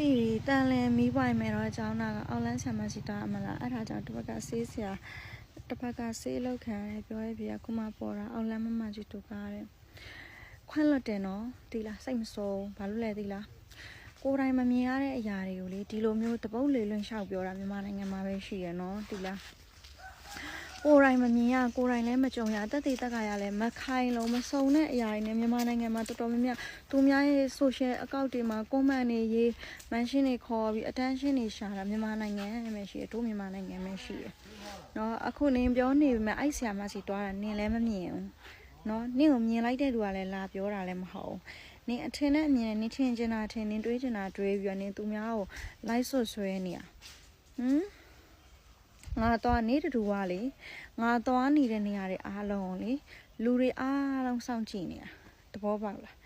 တီးပြီးတန်လင်းမီးပွိုင်မယ်တော့အကြောင်းနာကအောက်လန်းဆံမရှိတာအမလားအဲ့ဒါကြောင့်တစ်ဘက်ကဆေးဆရာတစ်ဘက်ကဆေးလောက်ခံရတယ်ပြောရပြရခုမှပေါ်တာအောက်လန်းမမကြီးတူကားတဲ့ခွန့်လွတ်တယ်နော်တီလားစိတ်မစိုးဘာလို့လဲတီလားကိုယ်တိုင်မမြင်ရတဲ့အရာတွေကိုလေဒီလိုမျိုးတပုတ်လေလွင့်လျှောက်ပြောတာမြန်မာနိုင်ငံမှာပဲရှိရနော်တီလား ကိုယ်တိုင်မမြင်ရကိုယ်တိုင်လည်းမကြုံရတက်သေးတက်ကရလည်းမခိုင်လုံးမစုံတဲ့အရာတွေနဲ့မြန်မာနိုင်ငံမှာတော်တော်များများသူများရဲ့ social account တွေမှာ comment တွေရေး mention တွေခေါ်ပြီး attention တွေရှာတာမြန်မာနိုင်ငံနဲ့ပဲရှိတယ်တို့မြန်မာနိုင်ငံပဲရှိတယ်เนาะအခုနင်းပြောနေပြီမဲ့အဲ့ဆရာမစီတွားတာနင်းလည်းမမြင်ဘူးเนาะနင်းကိုမြင်လိုက်တဲ့လူကလည်းလာပြောတာလည်းမဟုတ်ဘူးနင်းအထင်နဲ့အမြင်နဲ့နင်းထင်ချင်တာထင်နင်းတွေးချင်တာတွေးပြီးတော့နင်းသူများကို like ဆွဆွဲနေတာဟမ် ငါတော့နေတူကလေငါသွားနေတဲ့နေရာတွေအားလုံးကိုလေလူတွေအားလုံးစောင့်ကြည့်နေတာတဘောပေါက်လား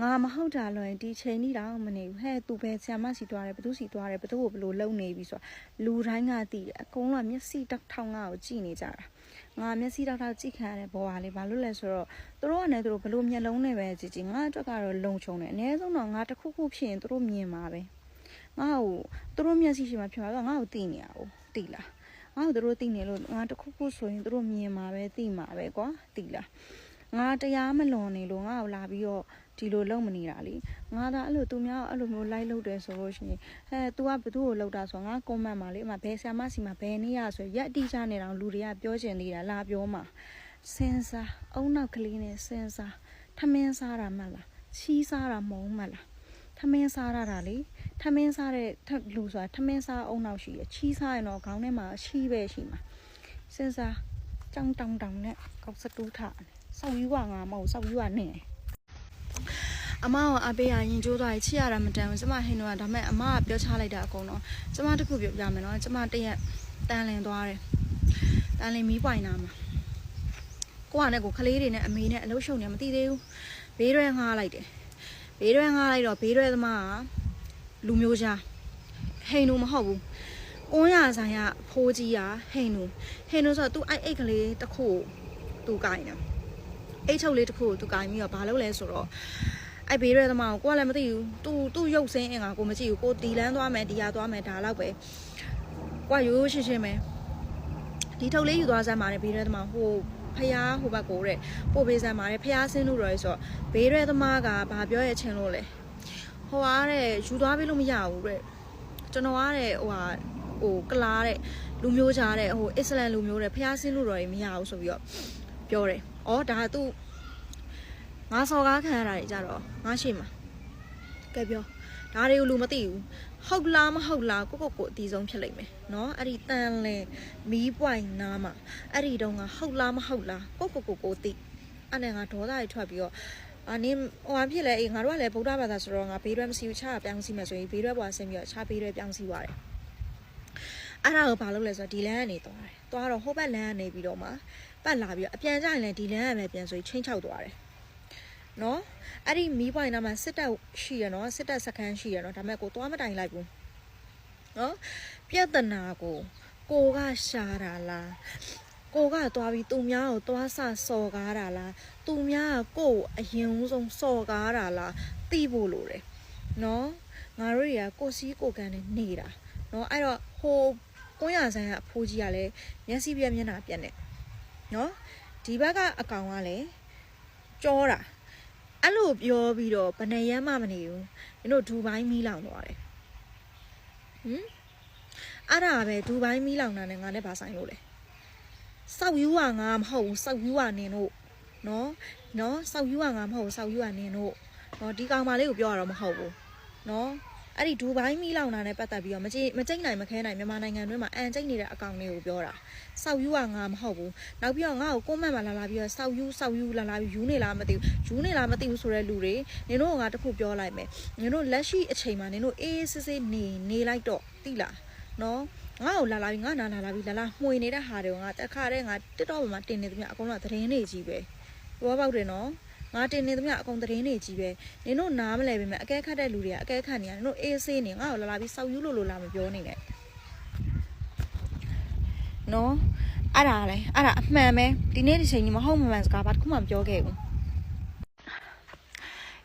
ငါမဟုတ်တာလို့ရင်ဒီချိန်ကြီးတော့မနေဘူးဟဲ့သူပဲဆ iam စီသွားတယ်ဘသူစီသွားတယ်ဘသူကိုဘလို့လုံနေပြီဆိုတာလူတိုင်းကသိတယ်အကုန်လုံးကမျက်စိတောက်ထောင်ငါကိုကြည့်နေကြတာငါမျက်စိတောက်ထောက်ကြည့်ခံရတဲ့ဘောပါလေဘာလို့လဲဆိုတော့သူတို့ကလည်းသူတို့ဘလို့မျက်လုံးနဲ့ပဲကြည့်ကြည့်ငါအတွက်ကတော့လုံချုံတယ်အနည်းဆုံးတော့ငါတစ်ခုခုဖြစ်ရင်သူတို့မြင်မှာပဲငါ့ကိုသူတို့မျက်စိရှိမှဖြစ်မှာဆိုတော့ငါ့ကိုသိနေရအောင်သိလား ငါတို့တို့သိနေလို့ငါတခုခုဆိုရင်တို့မြင်မှာပဲသိမှာပဲကွာသိလားငါတရားမလွန်နေလို့ငါ့ကိုလာပြီးတော့ဒီလိုလုံမနေတာလေငါသာအဲ့လိုသူများအဲ့လိုမျိုး like လုပ်တယ်ဆိုလို့ရှိရင်ဟဲ့ तू ကဘသူ့ကိုလောက်တာဆိုတော့ငါ comment မှာလေအမဘယ်ဆရာမစီမှာဘယ်နေရဆိုရက်အတိကျနေတော့လူတွေကပြောချင်နေတာလာပြောမှာစင်စားအုံနောက်ကလေးနဲ့စင်စားထမင်းစားတာမှတ်လားချီးစားတာမုံမှတ်လား ထမင်းစားရတာလေထမင်းစားတဲ့ထက်လူဆိုတာထမင်းစားအုံနောက်ရှိရချီးစားရင်တော့ခေါင်းထဲမှာချီးပဲရှိမှာစဉ်းစားကြောင်တောင်တောင်နဲ့ကောက်စတူးထစောက်ယူကငါမဟုတ်စောက်ယူကနေအမကအပေးရရင်ကျိုးသွားရင်ချစ်ရတာမတန်ဘူးကျမဟိန်းတော့ဒါမဲ့အမကပြောချလိုက်တာအကုန်တော့ကျမတခုပြောပြမယ်နော်ကျမတရက်တန်လင်သွားတယ်တန်လင်မီးပွိုင်နာမှာကိုကနဲ့ကိုခလေးတွေနဲ့အမေနဲ့အလုပ်ရှုံနေမသိသေးဘူးဘေးရွဲငှားလိုက်တယ် ဘေးရွဲငှားလိုက်တော့ဘေးရွဲသမားကလူမျိုးရှားဟိန်တို့မဟုတ်ဘူး။ကွန်ရဆိုင်ကဖိုးကြီးကဟိန်တို့ဟိန်တို့ဆိုတော့ तू အိုက်အိတ်ကလေးတစ်ခုသူကိုင်တယ်။အိတ်ချုပ်လေးတစ်ခုသူကိုင်ပြီးတော့ဘာလုပ်လဲဆိုတော့ိုက်ဘေးရဲသမားကိုကိုကလည်းမသိဘူးသူသူရုပ်စင်းအင်ကကိုမကြည့်ဘူးကိုဒီလန်းသွားမယ်ဒီရသွားမယ်ဒါတော့ပဲကိုကရိုးရိုးရှင်းရှင်းပဲဒီထုတ်လေးယူသွားစမ်းပါတယ်ဘေးရဲသမားဟို ဖျားဟိုဘက်ကိုတဲ့ပို့ပေးစမ်းပါတယ်ဖျားဆင်းလို့ rồi ဆိုတော့ဘေးရဲသမားကဘာပြောရချင်းလို့လဲဟိုအားတဲ့ယူသွားပေးလို့မရဘူးတဲ့ကျွန်တော်အားတဲ့ဟိုဟာဟိုကလာတဲ့လူမျိုးကြားတဲ့ဟိုအစ္စလမ်လူမျိုးတဲ့ဖျားဆင်းလို့တော့မရဘူးဆိုပြီးတော့ပြောတယ်။အော်ဒါကသူငါစော်ကားခံရတာတွေကြတော့ငါရှိမှာကဲပြော ဒါတွေကိုလူမသိဘူးဟုတ်လားမဟုတ်လားကိုကိုကိုအတီးဆုံးဖြစ်လိမ့်မယ်เนาะအဲ့ဒီတန်လဲမီးပွိုင်နားမှာအဲ့ဒီတော့ငါဟုတ်လားမဟုတ်လားကိုကိုကိုကိုသိအဲ့နဲ့ငါဒေါသတွေထွက်ပြီးတော့ အာနင်းဟိုအဖြစ်လဲအေးငါတို့ကလည်းဗုဒ္ဓဘာသာဆိုတော့ငါဘေးရွက်မရှိဘူးချာပြောင်းစီမယ်ဆိုရင်ဘေးရွက်ပေါ်ဆင်းပြီးတော့ချာဘေးရွက်ပြောင်းစီသွားတယ်အဲ့ဒါကိုဘာလုပ်လဲဆိုတော့ဒီလမ်းကနေသွားတယ်သွားတော့ဟိုဘက်လမ်းကနေပြီးတော့မှပတ်လာပြီးတော့အပြန်ကြရင်လည်းဒီလမ်းကပဲပြန်ဆိုရင်ချင်းချောက်သွားတယ် နော်အဲ့ဒီမီးပွိုင်နာမှာစစ်တပ်ရှိရနော်စစ်တပ်စခန်းရှိရနော်ဒါပေမဲ့ကိုသွားမတိုင်လိုက်ဘူးနော်ပြဿနာကိုကိုကရှာတာလားကိုကသွားပြီးသူများကိုသွားဆစော်ကားတာလားသူများကကိုယ့်ကိုအရင်ဆုံးစော်ကားတာလားသိဖို့လိုတယ်နော်ငါတို့တွေကကိုယ်စီးကိုယ်ကန်နဲ့နေတာနော်အဲ့တော့ဟိုကွန်းရဆိုင်ကအဖိုးကြီးကလည်းမျက်စိပြက်မျက်နှာပြက်နေနော်ဒီဘက်ကအကောင်ကလည်းကြောတာ အဲ့လိုပြောပြီးတော့ဘယ်နဲ့ရမ်းမှမနေဘူးမင်းတို့ဒူဘိုင်းမီးလောင်သွားတယ်ဟမ်အဲ့ဒါပဲဒူဘိုင်းမီးလောင်တာနဲ့ငါနဲ့ဘာဆိုင်လို့လဲစောက်ယူကငါမဟုတ်ဘူးစောက်ယူကနင်တို့နော်နော်စောက်ယူကငါမဟုတ်ဘူးစောက်ယူကနင်တို့နော်ဒီကောင်မလေးကိုပြောရတော့မဟုတ်ဘူးနော် အဲ့ဒီဒူဘိုင်းမီးလောင်တာနဲ့ပတ်သက်ပြီးတော့မကြည့်မကြိတ်နိုင်မခဲနိုင်မြန်မာနိုင်ငံတွင်းမှာအန်ကြိတ်နေတဲ့အကောင်လေးကိုပြောတာစောက်ယူကငါမဟုတ်ဘူးနောက်ပြီးတော့ငါ့ကိုကွန်မန့်မှာလာလာပြီးတော့စောက်ယူစောက်ယူလာလာပြီးယူနေလားမသိဘူးယူနေလားမသိဘူးဆိုတဲ့လူတွေနင်တို့ကငါတခုပြောလိုက်မယ်နင်တို့လက်ရှိအချိန်မှာနင်တို့အေးအေးဆေးဆေးနေနေလိုက်တော့သိလားနော်ငါ့ကိုလာလာပြီးငါနာလာလာပြီးလာလာမှွေနေတဲ့ဟာတွေကိုငါတခါတည်းငါတက်တော့မှာတင်နေသမျှအကုန်လုံးကသတင်းတွေကြီးပဲဘောပေါက်တယ်နော် ငါတင်နေသမျှအကုန်သတင်းတွေကြီးပဲနင်တို့နားမလဲပေမဲ့အကဲခတ်တဲ့လူတွေကအကဲခတ်နေရနင်တို့အေးဆေးနေငါ့ကိုလာလာပြီးစောက်ယူလို့လို့လာမပြောနေနဲ့နော်အဲ့ဒါလေအဲ့ဒါအမှန်ပဲဒီနေ့ဒီချိန်ကြီးမဟုတ်မမှန်စကားဘာတစ်ခုမှမပြောခဲ့ဘူး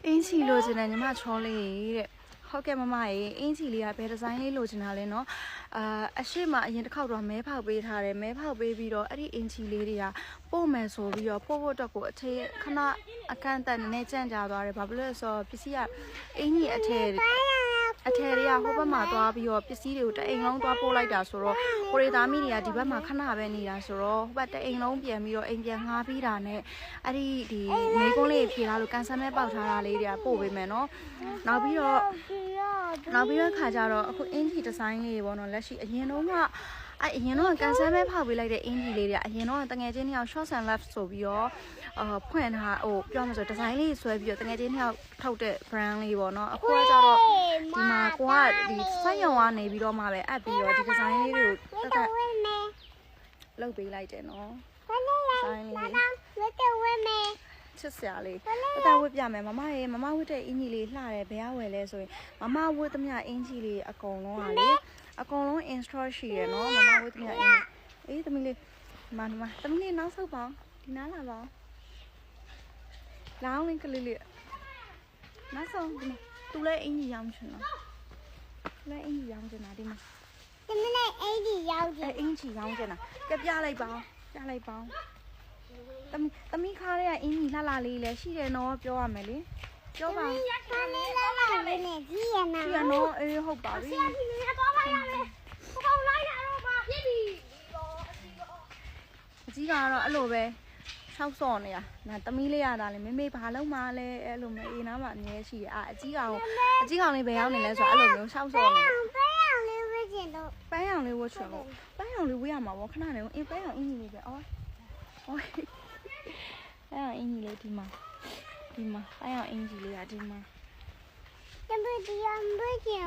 အင်းစီလိုချင်တယ်ညီမချောလေးတဲ့ဟုတ်ကဲ့မမရေအင်းစီလေးကဘယ်ဒီဇိုင်းလေးလိုချင်တာလဲနော် အာအရှိမအရင်တစ်ခေါက်တော့မဲဖောက်ပေးထားတယ်မဲဖောက်ပေးပြီးတော့အဲ့ဒီအင်ကြီးလေးတွေကပို့မယ်ဆိုပြီးတော့ပို့ဖို့အတွက်ကိုအထေခဏအခန့်အတက်နည်းနည်းကြန့်ကြာသွားတယ်ဘာဖြစ်လို့လဲဆိုတော့ပစ္စည်းကအင်ကြီးအထည် အထယ်တွေကဟိုဘက်မှာသွားပြီးတော့ပစ္စည်းတွေကိုတအိမ်လုံးသွားပို့လိုက်တာဆိုတော့ကိုရီသားမိတွေကဒီဘက်မှာခဏပဲနေတာဆိုတော့ဟိုဘက်တအိမ်လုံးပြန်ပြီးတော့အိမ်ပြန်ငှားပြီးတာနဲ့အဲ့ဒီဒီမိကုန်းလေးဖြေလာလို့ကန်ဆယ်မဲ့ပေါက်ထားတာလေးတွေကပို့ပေးမယ်နော်နောက်ပြီးတော့နောက်ပြီးတော့ခါကြတော့အခုအင်ဂျီဒီဇိုင်းလေးပေါ့နော်လက်ရှိအရင်တုန်းက အဲ့အရင်တော့ကန်ဆယ်ပဲဖောက်ပေးလိုက်တဲ့အင်ဂျီလေးတွေကအရင်တော့တငယ်ချင်းနှစ်ယောက် short and left ဆိုပြီးတော့အာဖွင့်ထားဟိုပြောမှဆိုဒီဇိုင်းလေးဆွဲပြီးတော့တငယ်ချင်းနှစ်ယောက်ထုတ်တဲ့ brand လေးပေါ့နော်အခုကကြတော့ဒီမှာကိုကဒီစိုက်ရုံကနေပြီးတော့မှပဲအပ်ပြီးတော့ဒီဒီဇိုင်းလေးတွေကိုတက်တက်လုပ်ပေးလိုက်တယ်နော်ဒီဇိုင်းလေးချစ်စရာလေးတက်တက်ဝတ်ပြမယ်မမရေမမဝတ်တဲ့အင်ဂျီလေးလှတယ်ဘယ်ကဝယ်လဲဆိုရင်မမဝတ်သမျှအင်ဂျီလေးအကုန်လုံးကလေ အကုန်လုံး install ရှိရယ်နော်မမဝတ်သမျှအင်ဂျီအေးသမီးလေးမမသမီးလေးနောက်ဆုပ်ပါဒီနားလာပါလောင်းလေးကလေးလေးနောက်ဆုံးဒီမှာသူလည်းအင်ဂျီရောင်းချင်တာလည်းအင်ဂျီရောင်းချင်တာဒီမှာအဲအင်ဂျီရောင်းချင်တာကပြလိုက်ပါပြလိုက်ပါသမီးသမီးခါရဲကအင်ဂျီလှလှလေးလည်းရှိတယ်နော်ပြောရမယ်လေ ပြောပါကြည့်ရနော်အေးဟုတ်ပါပြီအကြီးကတော့အဲ့လိုပဲဆောက်စော့နေတာနာသမီးလေးရတာလေမေမေဘာလုံးမလဲအဲ့လိုမျိုးအေးနားမှာအမြဲရှိရအာအကြီးကောင်အကြီးကောင်လေးဘယ်ရောက်နေလဲဆိုတော့အဲ့လိုမျိုးဆောက်စော့နေပန်းရောင်လေးဝှချင်လို့ပန်းရောင်လေးဝှရမှာပေါ့ခဏနေအေးပန်းရောင်အင်းကြီးလေးပဲအော်အော်ပန်းရောင်အင်းကြီးလေးဒီမှာ ဒီမှာပန်းရောင်အင်းကြီးလေးကဒီမှာ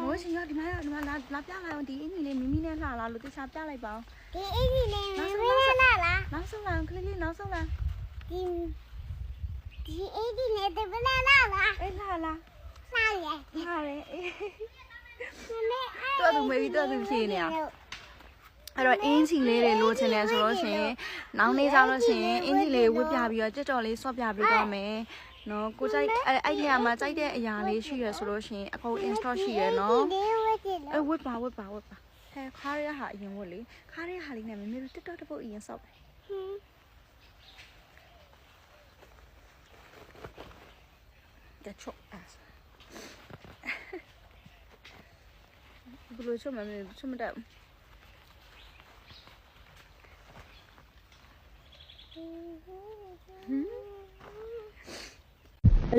မိုးရှင်ရဒီမှာဒီမှာလာလာပြလိုက်အောင်ဒီအင်းကြီးလေးမိမိနဲ့လှလာလို့တခြားပြလိုက်ပါအောင်နောက်ဆုံးလာကလေးလေးနောက်ဆုံးလာအေးလှလာလှရဲအေးတော်သူမေပြီးတော်သူဖြေနေရအဲ့တော့အင်းချီလေးတွေလိုချင်တယ်ဆိုလို့ရှိရင် နောင်နေကြလို့ရှိရင်အင်းချီလေးဝတ်ပြပြီးတော့ကြက်တော်လေးဆော့ပြပေးတော့မယ် နော်ကိုကြိုက်အဲ့အဲ့ဒီနေရာမှာကြိုက်တဲ့အရာလေးရှိရဆိုလို့ရှိရင်အကုန် install ရှိရနော်အဲဝတ်ပါဝတ်ပါဝတ်ပါဟဲခါရရဟာအရင်ဝတ်လေခါရရဟာလေးနဲ့မမေတို့တက်တော့တပုတ်အရင်ဆောက်ပဲကချော့အစဘလို့ချမမေချမတဲ့အ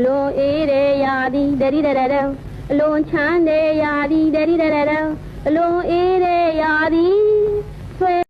လွန်အေးတဲ့ရာသည်ဒရီဒရရအလွန်ချမ်းတဲ့ရာသည်ဒရီဒရရအလွန်အေးတဲ့ရာသည်